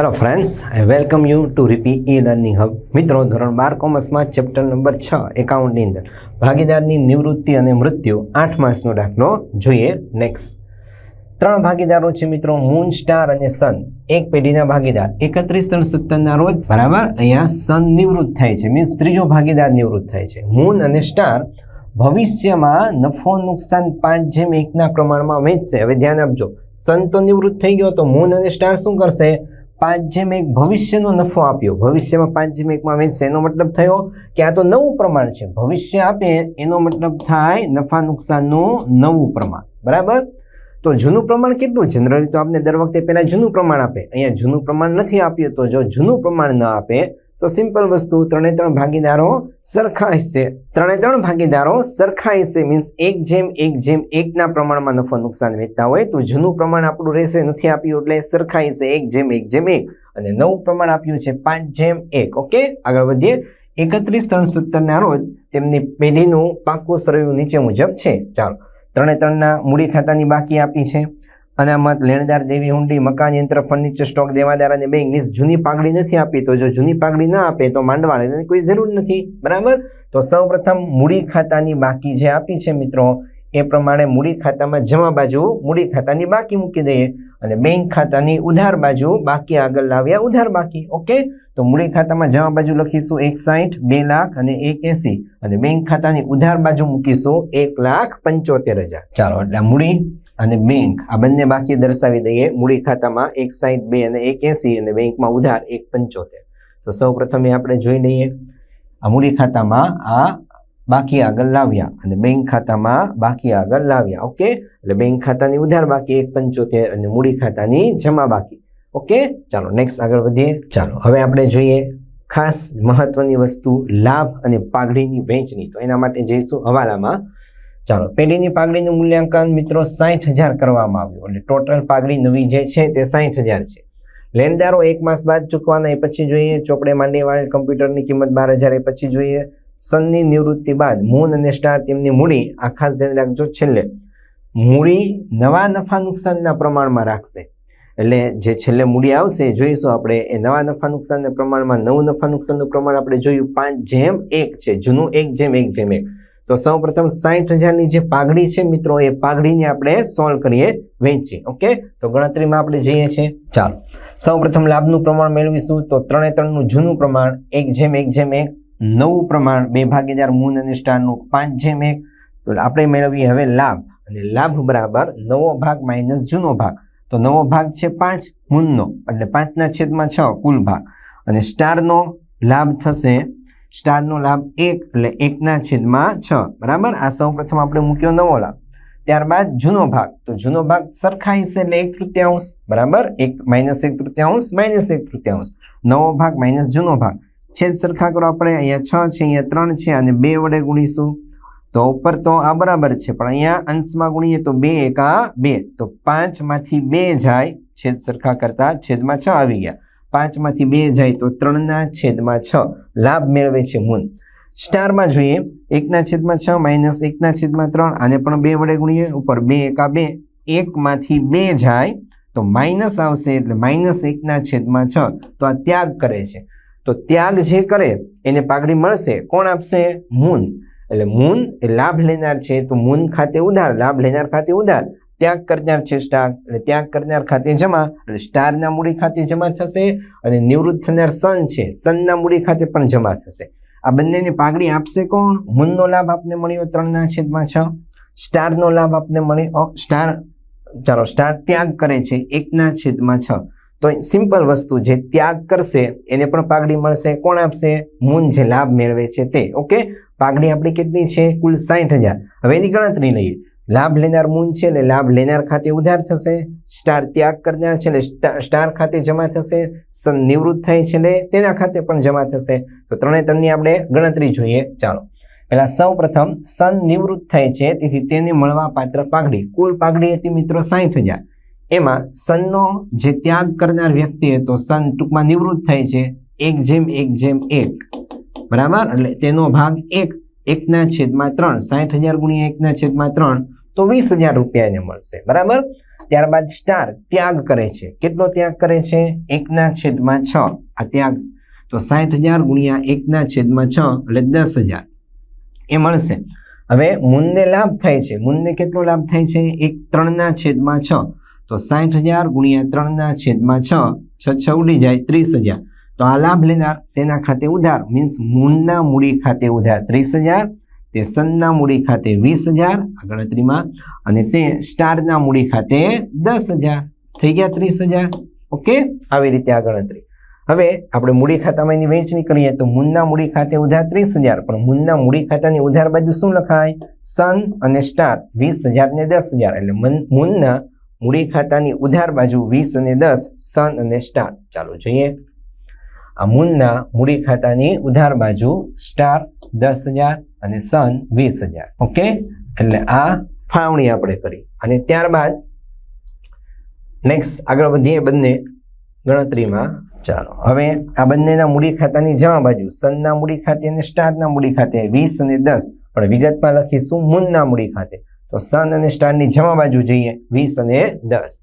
Hello friends I welcome you to રીપી e learning hub મિત્રો, ધોરણ બાર કોમર્સમાં chapter number છ એકાઉન્ટની અંદર. ભાગીદારની નિવૃત્તિ અને મૃત્યુ આઠ માસનો દાખલો જોઈએ નેક્સ્ટ ત્રણ ભાગીદારો છે મિત્રો મૂન સ્ટાર અને સન એક પેઢીના ભાગીદાર, એકત્રીસ ત્રણ સત્તરના રોજ, બરાબર? અહીંયા સન નિવૃત્ત થાય છે મીન્સ ત્રીજો ભાગીદાર નિવૃત્ત થાય છે. મૂન અને સ્ટાર ભવિષ્યમાં નફો, નુકસાન પાંચ જેમ એકના પ્રમાણમાં વહેંચશે હવે ધ્યાન આપજો સન તો નિવૃત્ત થઈ ગયો, તો મૂન અને સ્ટાર શું કરશે? પાંચ જેમ એક ભવિષ્યનો નફો આપ્યો. ભવિષ્યમાં પાંચ જેમ એકમાં વહેંચશે એનો મતલબ થયો કે આ તો નવું પ્રમાણ છે. ભવિષ્ય આપે, એનો મતલબ થાય નફા નુકસાનનું નવું પ્રમાણ. બરાબર? તો જૂનું પ્રમાણ કેટલું? જનરલી તો આપને દર વખતે પહેલાં જૂનું પ્રમાણ આપે. અહીંયા જૂનું પ્રમાણ નથી આપ્યું તો જો જૂનું પ્રમાણ ન આપે તો સિમ્પલ વસ્તુ, ત્રણે ત્રણ ભાગીદારો સરખા હિસ્સે ત્રણે ત્રણ ભાગીદારો સરખા હિસ્સે મીન્સ એક જેમ એક જેમ, એકના પ્રમાણમાં નફો નુકસાન વેચતા હોય તો જૂનું પ્રમાણ આપણું રહેશે, નથી આપ્યું એટલે સરખા હિસ્સે એક જેમ એક જેમ, એક. અને નવું પ્રમાણ આપ્યું છે, પાંચ જેમ, એક. ઓકે આગળ વધીએ. એકત્રીસ ત્રણ સત્તરના રોજ તેમની પેઢીનું પાકું સરયું નીચે મુજબ છે. ચાલો. ત્રણે ત્રણના મૂડી ખાતાની બાકી આપી છે. અનામત, લેણદાર દેવી હુંડી મકાન, યંત્ર ફર્નિચર સ્ટોક દેવાદાર અને બેંક મીન્સ જૂની પાઘડી નથી આપી. તો જો જૂની પાઘડી ના આપે તો માંડવાળાને કોઈ જરૂર નથી. બરાબર? તો સૌપ્રથમ મૂડી ખાતાની બાકી જે આપી છે મિત્રો, એ પ્રમાણે મૂડી ખાતામાં જમા બાજુ મૂડી ખાતાની બાકી મૂકી દઈએ અને બેંક ખાતાની ઉધાર બાજુ બાકી આગળ લાવ્યા ઉધાર બાકી. ઓકે? તો મૂડી ખાતામાં જમા બાજુ લખીશું એક સાઠ બે લાખ અને એક એસી અને બેંક ખાતાની ઉધાર બાજુ મૂકીશું એક લાખ પંચોતેર હજાર. ચાલો, એટલે મૂડી અને બેંક આ બંને બાકી દર્શાવી દઈએ. મૂડી ખાતામાં એક સાઈઠ બે અને એક એસી અને બેંકમાં ઉધાર એક પંચોતેર. તો સૌ પ્રથમે આપણે જોઈ લઈએ. આ મૂડી ખાતામાં આ બાકી આગળ લાવ્યા અને બેંક ખાતામાં બાકી આગળ લાવ્યા. ઓકે? એટલે બેંક ખાતાની ઉધાર બાકી એક પંચોતેર અને મૂડી ખાતાની જમા બાકી. ઓકે? ચાલો નેક્સ્ટ આગળ વધીએ. ચાલો, હવે આપણે જોઈએ ખાસ મહત્વની વસ્તુ, લાભ અને પાઘડીની વહેંચણી તો એના માટે જઈશું હવાલામાં. ચાલો, પેઢીની પાઘડીનું મૂલ્યાંકન મિત્રો સાઠ હજાર કરવામાં આવ્યું. એટલે ટોટલ પાઘડી નવી જે છે તે સાઠ હજાર છે. લેણદારો એક માસ બાદ ચૂકવાના એ પછી જોઈએ, ચોપડે માંડીવાળી કમ્પ્યુટરની કિંમત બાર હજાર એ પછી જોઈએ. સનની નિવૃત્તિ બાદ મૂન અને સ્ટાર તેમની મૂડી, આ ખાસ ધ્યાન રાખજો છેલ્લે. મૂડી નવા નફા નુકસાનના પ્રમાણમાં રાખશે. એટલે જે છેલ્લે મૂડી આવશે, જોઈશું આપણે, એ નવા નફા નુકસાનના પ્રમાણમાં નવું નફા નુકસાનનું પ્રમાણ આપણે જોયું પાંચ જેમ એક છે, જૂનું એક જેમ એક જેમ એક. તો સૌ પ્રથમ સાઠ હજારની જે પાઘડી છે મિત્રો, એ પાઘડીને આપણે સોલ્વ કરીએ વેચી ઓકે? તો ગણતરીમાં આપણે જઈએ છીએ. ચાલો. સૌ પ્રથમ લાભનું પ્રમાણ મેળવીશું તો ત્રણે ત્રણનું જૂનું પ્રમાણ, એક જેમ એક જેમ એક, નવું પ્રમાણ, બે ભાગીદાર મૂન અને સ્ટારનું પાંચ જેમ એક. તો આપણે મેળવીએ હવે લાભ, અને લાભ બરાબર નવો ભાગ માઇનસ જૂનો ભાગ. તો નવો ભાગ છે પાંચ, મૂનનો, એટલે પાંચના છેદમાં છ, કુલ ભાગ. અને સ્ટારનો લાભ થશે સ્ટારનો લાભ એક એટલે એકના છેદમાં છ. બરાબર? આ સૌ પ્રથમ આપણે મૂક્યો નવો લાભ. ત્યારબાદ જૂનો ભાગ. તો જૂનો ભાગ સરખા હિસ્સે એટલે એક તૃતીયાંશ. બરાબર? એક માઇનસ એક તૃતીયાંશ, માઇનસ એક તૃતીયાંશ. નવો ભાગ માઇનસ જૂનો ભાગ. છેદ સરખા કરો આપણે. અહીંયા છ છે, અહીંયા ત્રણ છે અને બે વડે ગુણીશું. તો ઉપર તો આ બરાબર છે. પણ અહીંયા અંશમાં ગુણીએ તો બે એકા બે. તો પાંચમાંથી બે જાય. છેદ સરખા કરતા છેદમાં છ આવી ગયા. પાંચમાંથી બે જાય તો ત્રણના છેદમાં છ. લાભ મેળવે છે મૂન. સ્ટારમાં જોઈએ, એકના છેદમાં છ માઇનસ એકના છેદમાં ત્રણ, આને પણ બે વડે ગુણીએ, ઉપર બે એકા બે, એકમાંથી બે જાય તો માઇનસ આવશે એટલે માઇનસ એકના છેદમાં છ. તો આ ત્યાગ કરે છે. તો ત્યાગ જે કરે, એને પાઘડી મળશે. કોણ આપશે? મૂન. એટલે મૂન એ લાભ લેનાર છે. તો મૂન ખાતે ઉધાર, લાભ લેનાર ખાતે ઉધાર. ત્યાગ કરનાર છે સ્ટાર એટલે ત્યાગ કરનાર ખાતે જમા એટલે સ્ટારના મૂડી ખાતે જમા થશે અને નિવૃત્ત થનાર સન છે, સનના મૂડી ખાતે પણ જમા થશે. આ બંનેની પાઘડી આપશે કોણ? મૂનનો લાભ આપને મળ્યો ત્રણના છેદમાં છ. સ્ટારનો લાભ આપને મળ્યો સ્ટાર, ચાલો, સ્ટાર ત્યાગ કરે છે, એકના છેદમાં છ. તો સિમ્પલ વસ્તુ જે ત્યાગ કરશે, એને પણ પાઘડી મળશે. કોણ આપશે? મૂન જે લાભ મેળવે છે તે. ઓકે? પાઘડી આપણી કેટલી છે? કુલ સાઠ હજાર. હવે એની ગણતરી લઈએ. લાભ લેનાર મૂન છે એટલે લાભ લેનાર ખાતે ઉધાર થશે, સ્ટાર ત્યાગ કરનાર છે એટલે સ્ટાર ખાતે જમા થશે સન નિવૃત્ત થાય છે એટલે તેના ખાતે પણ જમા થશે. તો ત્રણે ત્રણની આપણે ગણતરી જોઈએ. ચાલો. પહેલા સૌ પ્રથમ સન નિવૃત્ત થાય છે, તેથી તેને મળવા પાત્ર પાઘડી. કુલ પાઘડી હતી મિત્રો સાઠ હજાર. એમાં સનનો જે ત્યાગ કરનાર વ્યક્તિ હતો, સન ટૂંકમાં નિવૃત્ત થાય છે, એક જેમ એક જેમ એક. બરાબર? એટલે તેનો ભાગ એક. એકના છેદમાં ત્રણ. સાઠ હજાર ગુણ્યા એકના છેદમાં ત્રણ. તો વીસ હજાર રૂપિયા એને મળશે. બરાબર? ત્યારબાદ સ્ટાર ત્યાગ કરે છે. કેટલો ત્યાગ કરે છે? એકના છેદમાં છ. આ ત્યાગ તો સાઠ હજાર ગુણ્યા એકના છેદમાં છ એટલે દસ હજાર. એ મળશે. હવે મૂનને લાભ થાય છે. મૂનને કેટલો લાભ થાય છે? એક ત્રણના છેદમાં છ. તો સાઠ હજાર ગુણ્યા ત્રણના છેદમાં છ. છ છ ઉડી જાય ત્રીસ હજાર. તો આ લાભ લેનાર તેના ખાતે ઉધાર. મીન્સ મૂળના મૂડી ખાતે ઉધાર. ત્રીસ હજાર તે સનના મૂડી ખાતે વીસ હજાર, આ ગણતરીમાં. અને તે સ્ટારના મૂડી ખાતે દસ હજાર, થઈ ગયા ત્રીસ હજાર. ઓકે? આવી રીતે આ ગણતરી. હવે આપણે મૂડી ખાતામાં એની વહેંચણી કરીએ તો મૂનના મૂડી ખાતે ઉધાર ત્રીસ હજાર, પણ મૂનના મૂડી ખાતાની ઉધાર બાજુ શું લખાય? સન અને સ્ટાર વીસ હજાર ને દસ હજાર. એટલે મન- મૂળના મૂડી ખાતાની ઉધાર બાજુ વીસ અને દસ, સન અને સ્ટાર. ચાલો જોઈએ. આ મૂનના મૂડી ખાતાની ઉધાર બાજુ સ્ટાર દસ હજાર અને સન વીસ હજાર. ઓકે એટલે આ ફાવણી આપણે કરી. અને ત્યારબાદ નેક્સ્ટ આગળ વધીએ બંને ગણતરીમાં. ચાલો. હવે આ બંનેના મૂડી ખાતાની જમા બાજુ સનના મૂડી ખાતે અને સ્ટારના મૂડી ખાતે વીસ અને દસ. પણ વિગતમાં લખીશું મૂનના મૂડી ખાતે. તો સન અને સ્ટારની જમા બાજુ જઈએ. વીસ અને દસ.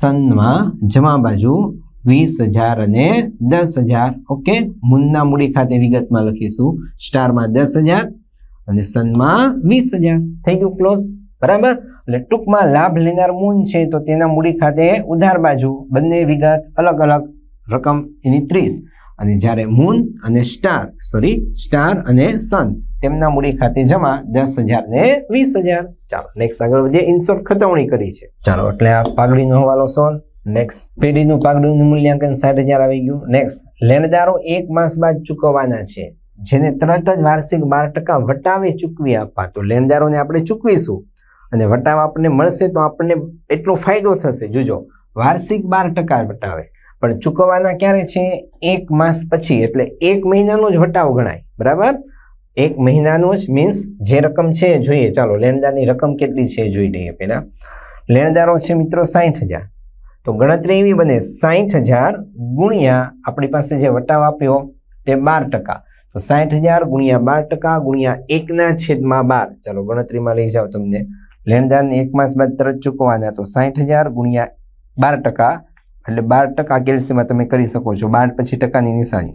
સનમાં જમા બાજુ વીસ હજાર અને દસ હજાર. ઓકે મુન્ના મૂડી ખાતે વિગતમાં લખીશું. સ્ટારમાં દસ હજાર અને સનમાં વીસ હજાર. થઈ ગયું ક્લોઝ બરાબર? એટલે ટૂંકમાં લાભ લેનાર મૂન છે તો તેના મૂડી ખાતે ઉધાર બાજુ બંને વિગત અલગ અલગ રકમ એની ત્રીસ. અને જ્યારે મૂન અને સ્ટાર સોરી સ્ટાર અને સન તેમના મૂડી ખાતે જમા દસ હજાર ને વીસ હજાર. ચાલો નેક્સ્ટ આગળ વધીએ. ઇન્સોર્ટ ખતવણી કરી છે. ચાલો, એટલે આ પાઘડીનો હવાલો સોલ્વ નેક્સ્ટ પેઢીનું પાઘડીનું મૂલ્યાંકન સાઠ હજાર આવી ગયું. નેક્સ્ટ લેણદારો એક માસ બાદ ચૂકવવાના છે. જેને તરત જ વાર્ષિક બાર ટકા વટાવે ચૂકવી આપવા તો લેણદારોને આપણે ચૂકવીશું. અને વટાવ આપણને મળશે તો આપણને એટલો ફાયદો થશે. જોજો, વાર્ષિક બાર ટકા વટાવે. પણ ચૂકવવાના ક્યારે છે? એક માસ પછી. એટલે એક મહિનાનો જ વટાવ ગણાય. બરાબર? એક મહિનાનો જ મીન્સ જે રકમ છે જોઈએ. ચાલો, લેણદારની રકમ કેટલી છે જોઈ લઈએ પહેલાં. લેણદારો છે મિત્રો સાઠ હજાર. તો ગણતરી એવી બને સાઠ હજાર ગુણ્યા આપણી પાસે જે વટાવ આપ્યો તે બાર ટકા. તો સાઠ હજાર ગુણ્યા બાર ટકા ગુણ્યા એકના છેદમાં બાર. ચાલો ગણતરીમાં લઈ જાઓ તમને. લેણદારને એક માસ બાદ તરત ચૂકવાના, તો સાઠ હજાર ગુણ્યા બાર ટકા, એટલે બાર ટકા કેલ્સીમાં તમે કરી શકો છો, બાર પછી ટકાની નિશાની.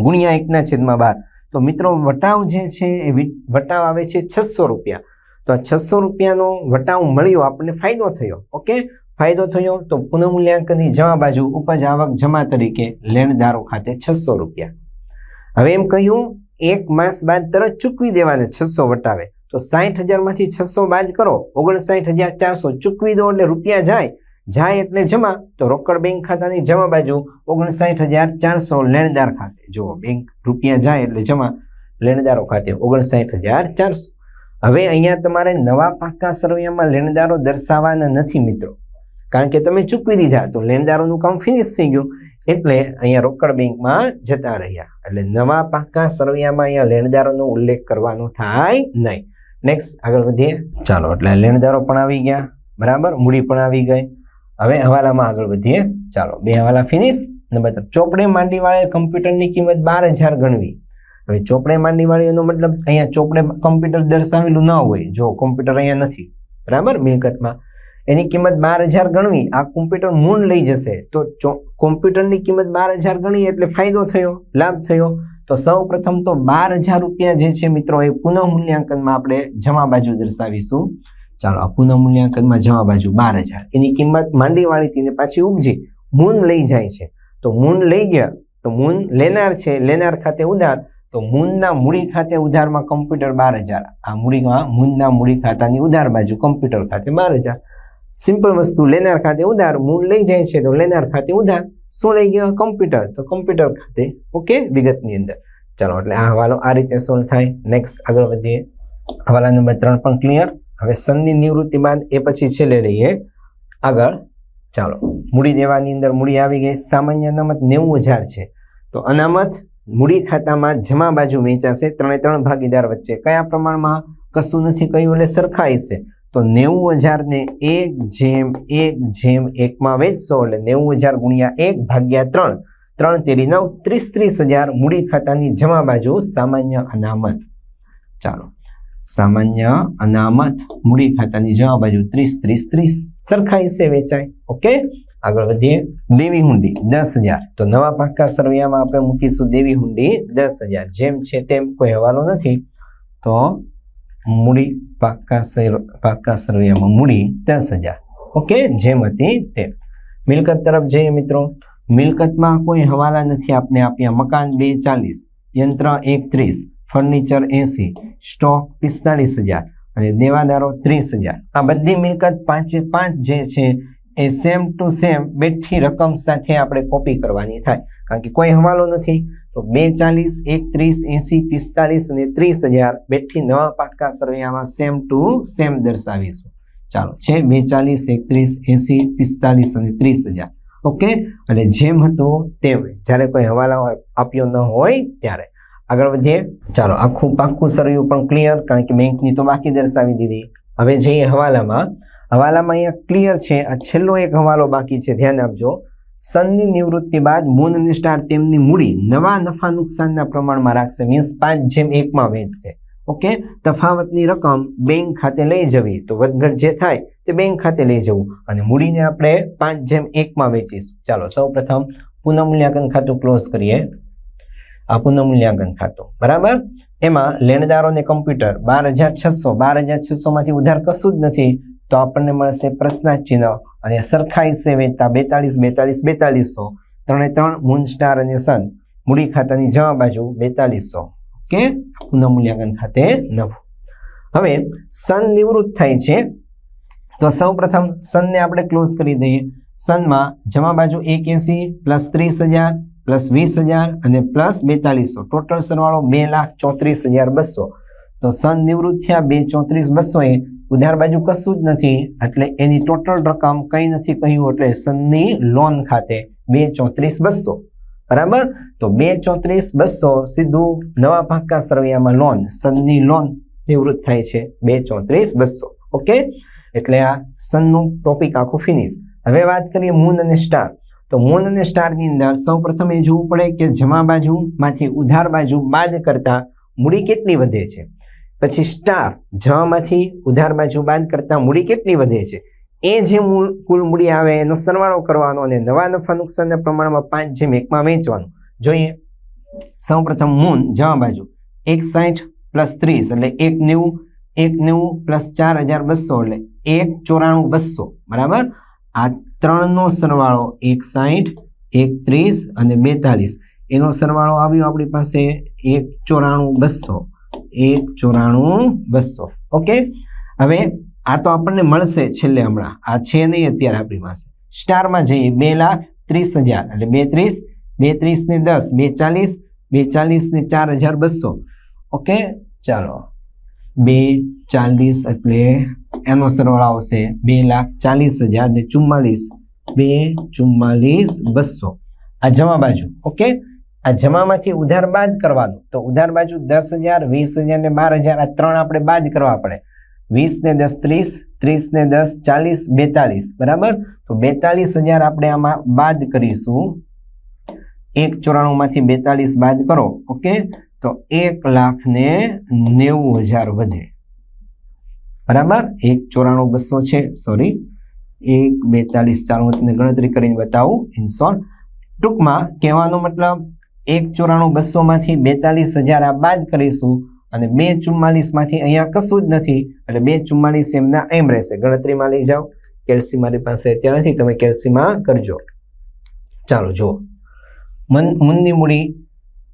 ગુણ્યા એકના છેદમાં બાર. તો મિત્રો, વટાવ જે છે એ વટાવ આવે છે છસો રૂપિયા. તો આ છસો રૂપિયાનો વટાવ મળ્યો, આપણને ફાયદો થયો. ઓકે? ફાયદો થયો તો પુનઃમૂલ્યાંકનની જમા બાજુ ઉપજ આવક જમા તરીકે લેણદારો ખાતે છસો રૂપિયા. હવે એમ કહ્યું, એક માસ બાદ તરત ચૂકવી દેવાને છસો વટાવે. તો સાઠ હજારમાંથી છસો બાદ કરો. ઓગણસાઠ હજાર ચારસો ચૂકવી દો એટલે રૂપિયા જાય. જાય એટલે જમા. તો રોકડ બેંક ખાતાની જમા બાજુ ઓગણસાઠ હજાર ચારસો લેણદાર ખાતે. જુઓ, બેંક રૂપિયા જાય એટલે જમા લેણદારો ખાતે ઓગણસાઠ હજાર ચારસો. હવે અહીંયા તમારે નવા પાકા સરવૈયામાં લેણદારો દર્શાવવાના નથી મિત્રો. કારણ કે તમે ચૂકવી દીધા તો લેણદારોનું કામ ફિનિશ થઈ ગયું. એટલે અહીંયા રોકડ બેંકમાં જતા રહ્યા. એટલે નવા પાકા સરવૈયામાં અહીંયા લેણદારોનો ઉલ્લેખ કરવાનો થાય નહીં. નેક્સ્ટ આગળ વધીએ. ચાલો, એટલે લેણદારો પણ આવી ગયા. બરાબર? મૂડી પણ આવી ગઈ. હવે હવાલામાં આગળ વધીએ. ચાલો, બે હવાલા ફિનિશ નંબર ત્રણ, ચોપડે માંડીવાળે કમ્પ્યુટરની કિંમત બાર હજાર ગણવી. હવે ચોપડે માંડી વાળીનો મતલબ અહીંયા ચોપડે કમ્પ્યુટર દર્શાવેલું ન હોય, જો કોમ્પ્યુટર અહીંયા નથી. બરાબર? મિલકતમાં. એની કિંમત બાર હજાર ગણવી, આ કોમ્પ્યુટર મૂળ લઈ જશે. તો કોમ્પ્યુટરની કિંમત બાર હજાર ગણી એટલે ફાયદો થયો, લાભ થયો. તો સૌ પ્રથમ તો બાર હજાર રૂપિયા જે છે મિત્રો, એ પુનઃ મૂલ્યાંકનમાં આપણે જમા બાજુ દર્શાવીશું. ચાલો, આ પુનઃ મૂલ્યાંકનમાં જમા બાજુ બાર હજાર. એની કિંમત માંડી વાળી ને પાછી ઉપજી. મૂન લઈ જાય છે. તો મૂન લઈ ગયા. તો મૂન લેનાર છે. લેનાર ખાતે ઉધાર. તો મૂનના મૂડી ખાતે ઉધારમાં કમ્પ્યુટર બાર હજાર. આ મૂડીમાં મૂનના મૂડી ખાતાની ઉધાર બાજુ કમ્પ્યુટર ખાતે બાર હજાર. સિમ્પલ વસ્તુ, લેનાર ખાતે ઉધાર, મૂળ લઈ જાય છે તો લેનાર ખાતે ઉધાર, શું લઈ ગયો? કમ્પ્યુટર. તો કમ્પ્યુટર ખાતે, ઓકે, વિગતની અંદર. ચાલો, એટલે આ હવાલો આ રીતે સોલ્વ થાય. નેક્સ્ટ આગળ વધીએ. હવાલા નંબર ત્રણ પણ ક્લિયર હવે સનની નિવૃત્તિ બાદ એ પછી છેલ્લે લઈએ આગળ, ચાલો. મૂડી દેવાની અંદર મૂડી આવી ગઈ. સામાન્ય અનામત નેવું હજાર છે. તો અનામત મૂડી ખાતામાં જમા બાજુ વેચાશે ત્રણે ત્રણ ભાગીદાર વચ્ચે. કયા પ્રમાણમાં? કશું નથી કહ્યું એટલે સરખાઈ છે. તો નેવું હજારને એક જેમ એક જેમ એકમાં વેચશો એટલે નેવું હજાર ગુણ્યા એક ભાગ્યા ત્રણ. ત્રણ તેરી નવ, ત્રીસ ત્રીસ હજાર મૂડી ખાતાની જમા બાજુ સામાન્ય અનામત. ચાલો. સામાન્ય અનામત મૂડી ખાતાની જમા બાજુ ત્રીસ ત્રીસ ત્રીસ. સરખા હિસ્સે વેચાય. ઓકે? આગળ વધીએ. દેવી હુંડી, દસ હજાર. તો નવા પાકા સરવૈયામાં આપણે મૂકીશું દેવી હુંડી દસ હજાર. જેમ છે તેમ કોઈ હવાલો નથી. તો મૂડી, પાક્કા સર પાક્કા સરવૈયામાં મૂડી દસ હજાર ઓકે? જેમ હતી તેમ. મિલકત તરફ જઈએ મિત્રો. મિલકતમાં કોઈ હવાલા નથી. આપને આપ્યા મકાન બે ચાલીસ યંત્ર એક ત્રીસ ફર્નિચર એસી, સ્ટોક પિસ્તાલીસ હજાર અને દેવાદારો ત્રીસ હજાર. આ બધી મિલકત પાંચે પાંચ જે છે એ સેમ ટુ સેમ બેઠી રકમ સાથે આપણે કોપી કરવાની થાય. કારણ કે કોઈ હવાલો નથી. તો બે ચાલીસ એકત્રીસ, એસી, પિસ્તાલીસ અને ત્રીસ હજાર બેઠી નવા પાકા સરવૈયામાં સેમ ટુ સેમ દર્શાવીશું. ચાલો, છે બે ચાલીસ એકત્રીસ, એસી, પિસ્તાલીસ અને ત્રીસ હજાર. ઓકે? અને જેમ હતું તેમ, જ્યારે કોઈ હવાલા આપ્યો ન હોય ત્યારે. આગળ વધીએ. ચાલો, આખું પાક્કું સરયું પણ ક્લિયર કારણ કે બેંકની તો બાકી દર્શાવી દીધી. હવે જઈએ હવાલામાં. હવાલામાં અહીંયા ક્લિયર છે. આ છેલ્લો એક હવાલો બાકી છે. ધ્યાન આપજો સનની નિવૃત્તિ બાદ મૂન સ્ટાર તેમની મૂડી નવા નફા નુકસાનના પ્રમાણમાં રાખશે. મીન્સ પાંચ જેમ એકમાં વેચશે ઓકે? તફાવતની રકમ બેંક ખાતે લઈ જવી. તો વધઘટ જે થાય તે બેંક ખાતે લઈ જવું. અને મૂડીને આપણે પાંચ જેમ એકમાં વેચીશું. ચાલો સૌ પ્રથમ પુનઃમૂલ્યાંકન ખાતું ક્લોઝ કરીએ. આ પુનઃમૂલ્યાંકન ખાતું. બરાબર? એમાં લેણદારોને કમ્પ્યુટર બાર હજાર છસો, બાર હજાર છસોમાંથી ઉધાર કશું જ નથી. તો આપણને મળશે પ્રશ્નાર્થ ચિહ્ન અને સરખા હિસ્સે વેચતા બેતાલીસ બેતાલીસ બેતાલીસો ત્રણે ત્રણ મૂન સ્ટાર અને સન મૂડી ખાતાની જવા બાજુ બેતાલીસો ઓકે? પુનઃમૂલ્યાંકન ખાતે નવું. હવે સન નિવૃત્ત થાય છે. તો સૌ પ્રથમ સનને આપણે ક્લોઝ કરી દઈએ. સનમાં જમા બાજુ એક એસી પ્લસ ત્રીસ હજાર પ્લસ વીસ હજાર અને પ્લસ બેતાલીસો ટોટલ સરવાળો બે લાખ ચોત્રીસ હજાર બસો. તો સન નિવૃત્ત થયા બે ચોત્રીસ બસો એ ઉધાર બાજુ કશું જ નથી, એટલે એની ટોટલ રકમ કંઈ નથી કહ્યું, એટલે સનની લોન ખાતે બે ચોત્રીસ બસો. બરાબર? તો બે ચોત્રીસ બસો સીધું નવા ભાગકા સરવૈયામાં લોન સનની લોન નિવૃત્ત થાય છે બે ચોત્રીસ બસો. ઓકે એટલે આ સનનું ટોપિક આખું ફિનિશ હવે વાત કરીએ મૂન અને સ્ટાર તો મૂન અને સ્ટારની અંદર સૌ પ્રથમ એ જોવું પડે કે જમા બાજુમાંથી ઉધાર બાજુ બાદ કરતા મૂડી કેટલી વધે છે? પછી સ્ટાર જમાંથી ઉધાર બાજુ બાદ કરતા મૂડી કેટલી વધે છે? એ જે મૂળ, કુલ મૂડી આવે એનો સરવાળો કરવાનો અને નવા નફા નુકસાનના પ્રમાણમાં પાંચ જેમ એકમાં વેચવાનું. જોઈએ. સૌ પ્રથમ મૂન જવા બાજુ. એક સાઠ પ્લસ ત્રીસ એટલે એક નેવું એક નેવું પ્લસ ચાર હજાર બસો એટલે એક ચોરાણું બસો. બરાબર? આ ત્રણનો સરવાળો એક સાઠ એક ત્રીસ અને બેતાલીસ. એનો સરવાળો આવ્યો આપણી પાસે એક ચોરાણું બસો. એક ચોરાણું બસો. ઓકે હવે આ તો આપણને મળશે છેલ્લે હમણાં. આ છે નહીં અત્યારે આપણી પાસે. સ્ટારમાં જઈએ. બે લાખ ત્રીસ હજાર. એટલે બે ત્રીસ બે ત્રીસ ને દસ, બે ચાલીસ બે ચાલીસ ને ચાર હજાર બસો. ઓકે ચાલો. બે ચાલીસ એટલે એનો સરવાળો આવશે બે લાખ ચાલીસ હજાર ને ચુમ્માલીસ. બે ચુમ્માલીસ બસો. આ જમા બાજુ. ઓકે આ જમામાંથી ઉધાર બાદ કરવાનું. તો ઉધાર બાજુ દસ હજાર, વીસ હજાર ને બાર હજાર, આ ત્રણ આપણે બાદ કરવા પડે. વીસ ને દસ ત્રીસ ત્રીસ ને દસ ચાલીસ, બેતાલીસ. બરાબર? તો બેતાલીસ હજાર આપણે આમાં બાદ કરીશું. એક ચોરાણું માંથી બેતાલીસ બાદ કરો, ઓકે? તો એક લાખ ને નેવું હજાર વધે. બરાબર? એક ચોરાણું બસો છે સોરી એક બેતાલીસ ચાર ગણતરી કરીને બતાવું. ઇન ટૂંકમાં કહેવાનો મતલબ એક ચોરાણું બસોમાંથી બેતાલીસ હજાર આ બાદ કરીશું અને બે ચુમ્માલીસમાંથી અહીંયા કશું જ નથી એટલે બે ચુમ્માલીસ એમના એમ રહેશે. ગણતરીમાં લઈ જાઓ. કેલ્સી મારી પાસે અત્યારે નથી, તમે કેલ્સીમાં કરજો. ચાલો જુઓ. મન મુનની મૂડી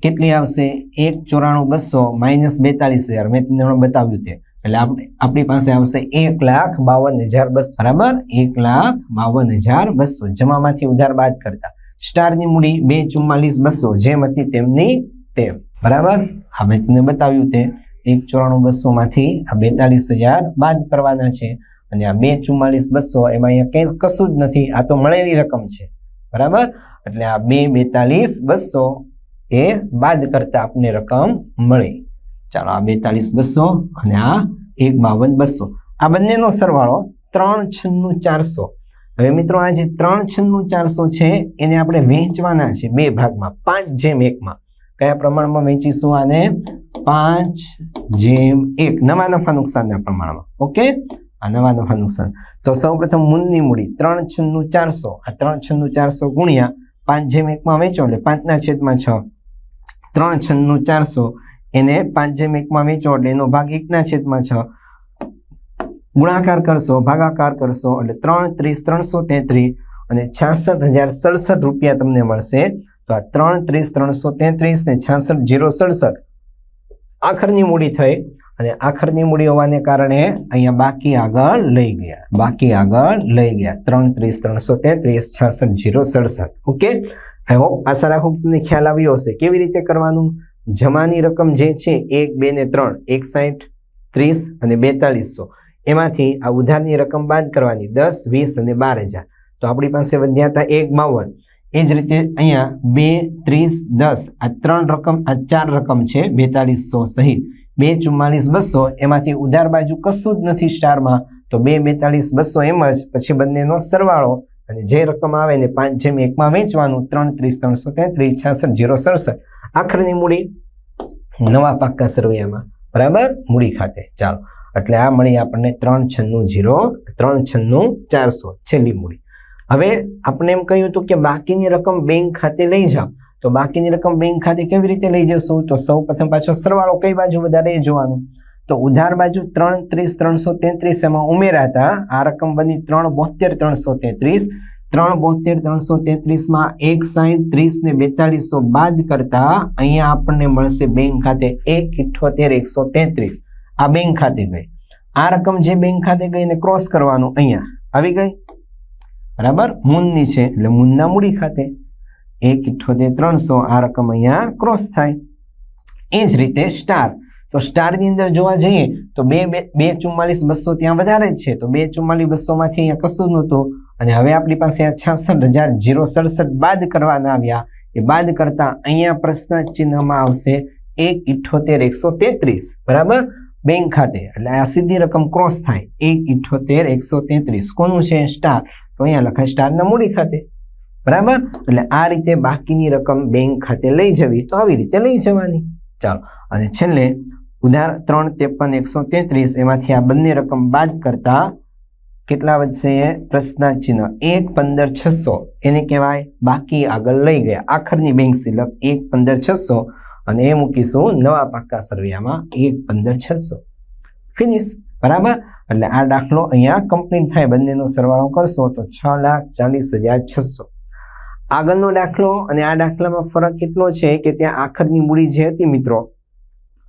કેટલી આવશે? એક ચોરાણું બસો માઇનસ બેતાલીસ હજાર. મેં તમને બતાવ્યું તે. એટલે આપણે આપણી પાસે આવશે એક લાખ બાવન હજાર બસો. બરાબર? એક લાખ બાવન હજાર બસો. જમામાંથી ઉધાર બાદ કરતા. સ્ટારની મૂડી બે ચુમ્માલીસ બસો, જેમ હતી તેમની તેમ. બરાબર? હા, મેં તમને બતાવ્યું તે. એક ચોરાણું બસો માંથી આ બેતાલીસ હજાર બાદ કરવાના છે. અને આ બે ચુમ્માલીસ બસો એમાં અહીંયા કંઈ કશું જ નથી. આ તો મળેલી રકમ છે. બરાબર? એટલે આ બે બેતાલીસ બસો એ બાદ કરતા આપને રકમ મળી. ચાલો, આ બેતાલીસ બસો અને આ એક બાવન બસો. આ બંનેનો સરવાળો ત્રણ છન્નું ચારસો. હવે મિત્રો, આ જે ત્રણ છન્નું ચારસો છે, એને આપણે વહેંચવાના છે બે ભાગમાં, પાંચ જેમ એકમાં. કયા પ્રમાણમાં વેચીશું આને? પાંચ જેમ એક. નવા નફા નુકસાનના પ્રમાણમાં. ઓકે? આ નવા નફા નુકસાન. તો સૌપ્રથમ મૂનની મૂડી, ત્રણ છન્નું ચારસો. આ ત્રણ છન્નું ચારસો ગુણ્યા પાંચ જેમ એકમાં વેચો, એટલે પાંચના છેદમાં છ. ત્રણ છન્નું ચારસો, એને પાંચ જેમ એકમાં વેચો, એટલે એનો ભાગ એકના છેદમાં છ. ગુણાકાર કરશો, ભાગાકાર કરશો એટલે ત્રણ ત્રીસ ત્રણસો તેત્રીસ અને છાસઠ હજાર સડસઠ રૂપિયા તમને મળશે. તો આ ત્રણ ત્રીસ ત્રણસો તેત્રીસ ને છાસઠ જીરો સડસઠ આખરની મૂડી થઈ અને આખરની મૂડી હોવાને કારણે અહીંયા બાકી આગળ લઈ ગયા, બાકી આગળ લઈ ગયા. ત્રણ ત્રીસ ત્રણસો તેત્રીસ, છાસઠ જીરો સડસઠ. ઓકે? આઈ હોપ આશા રાખું તમને ખ્યાલ આવ્યો હશે. કેવી રીતે કરવાનું? જમાની રકમ જે છે, એક, બે ને ત્રણ એક સાઠ ત્રીસ અને બેતાલીસો એમાંથી આ ઉધારની રકમ બાદ કરવાની દસ, વીસ અને બાર હજાર. તો આપણી પાસે વધ્યા હતા એક બાવન. એ જ રીતે અહીંયા બે, ત્રીસ, દસ, આ ત્રણ રકમ, આ ચાર રકમ છે બેતાલીસો સહિત. બે ચુમ્માલીસ બસો, એમાંથી ઉધાર બાજુ કશું જ નથી સ્ટારમાં. તો બે બેતાલીસ બસો એમ જ, પછી બંનેનો સરવાળો. અને જે રકમ આવે ને પાંચ, જેમ એકમાં વેચવાનું, ત્રણ, ત્રીસ, ત્રણસો તેત્રીસ, છાસઠ, જીરો, સડસઠ. આખરની મૂડી નવા પાક્કા સરવૈયામાં. બરાબર? મૂડી ખાતે. ચાલો. એટલે આ મળી આપણને ત્રણ છન્નું જીરો ત્રણ છન્નું ચારસો છેલ્લી મૂડી. હવે આપણે એમ કહ્યું હતું કે બાકીની રકમ બેંક ખાતે લઈ જાઓ. તો બાકીની રકમ બેંક ખાતે કેવી રીતે લઈ જશું? તો સૌ પ્રથમ પાછો સરવાળો કઈ બાજુ વધારે જોવાનું. તો ઉધાર બાજુ ત્રણ ત્રીસ ત્રણસો તેત્રીસ એમાં ઉમેરાતા. આ રકમ બની ત્રણ બોતેર ત્રણસો તેત્રીસ. ત્રણ બોતેર ત્રણસો તેત્રીસમાં એક સાઠ ત્રીસ ને બેતાળીસો બાદ કરતા અહીંયા આપણને મળશે બેંક ખાતે એક ઇઠ્ઠોતેર એકસો તેત્રીસ. આ બેંક ખાતે ગઈ. આ રકમ જે બેંક ખાતે ગઈ એને ક્રોસ કરવાનું અહીંયા. આવી ગઈ? બરાબર? મૂનની છે, એટલે મૂનના મૂડી ખાતે. એક ઇઠ્ઠોતેર ત્રણસો, આ રકમ અહીંયા ક્રોસ થાય. એ જ રીતે સ્ટાર તો સ્ટારની અંદર જોવા જઈએ, તો બે બે ચુમ્માલીસ બસો ત્યાં વધારે જ છે. તો બે ચુમ્માલીસ બસોમાંથી અહીંયા કશું નહોતું. અને હવે આપણી પાસે આ છાસઠ હજાર જીરો સડસઠ બાદ કરવાના આવ્યા. એ બાદ કરતાં અહીંયા પ્રશ્ન ચિહ્નમાં આવશે. એક, ઇઠ્ઠોતેર, એકસો તેત્રીસ. બરાબર? બેંક ખાતે. એટલે આ સીધી રકમ ક્રોસ થાય. એક ઇઠ્ઠોતેર એકસો તેત્રીસ. કોનું છે? સ્ટાર. તો અહીંયા લખાય સ્ટારના મૂડી ખાતે. બરાબર? એટલે આ રીતે બાકીની રકમ બેંક ખાતે લઈ જવી. તો આવી રીતે લઈ જવાની. ચાલો. અને છેલ્લે, ઉધાર ત્રણ, ત્રેપન, એકસો તેત્રીસ. એમાંથી આ બંને રકમ બાદ કરતા કેટલા વધશે? પ્રશ્નાર્થ ચિહ્ન. એક, પંદર, છસો. એને કહેવાય બાકી આગળ લઈ ગયા. આખરની બેંક સિલક એક, પંદર, છસો. અને એ મૂકીશું નવા પાક્કા સરવૈયામાં એક પંદર છસો. ફિનિશ બરાબર? એટલે આ દાખલો અહીંયા કમ્પ્લીટ થાય. બંનેનો સરવાળો કરશો તો છ લાખ ચાલીસ હજાર છસો. આગળનો દાખલો અને આ દાખલામાં ફરક કેટલો છે કે ત્યાં આખરની મૂડી જે હતી મિત્રો,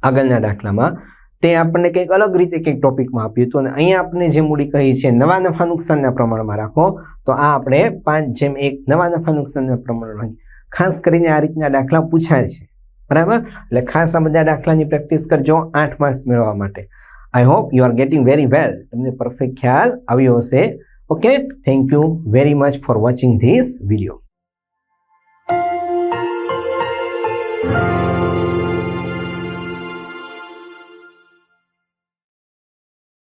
આગળના દાખલામાં, તે આપણને કંઈક અલગ રીતે કંઈક ટોપિકમાં આપ્યું હતું અને અહીંયા આપણે જે મૂડી કહી છે નવા નફા નુકસાનના પ્રમાણમાં રાખો, તો આ આપણે પાંચ જેમ એક નવા નફા નુકસાનના પ્રમાણમાં ખાસ કરીને આ રીતના દાખલા પૂછાય છે. બરાબર? એટલે ખાસ આ બધા દાખલાની પ્રેક્ટિસ કરજો આઠ માર્ક્સ મેળવવા માટે. I hope you are getting very well તમને પરફેક્ટ ખ્યાલ આવ્યો હશે. Okay thank you very much for watching this video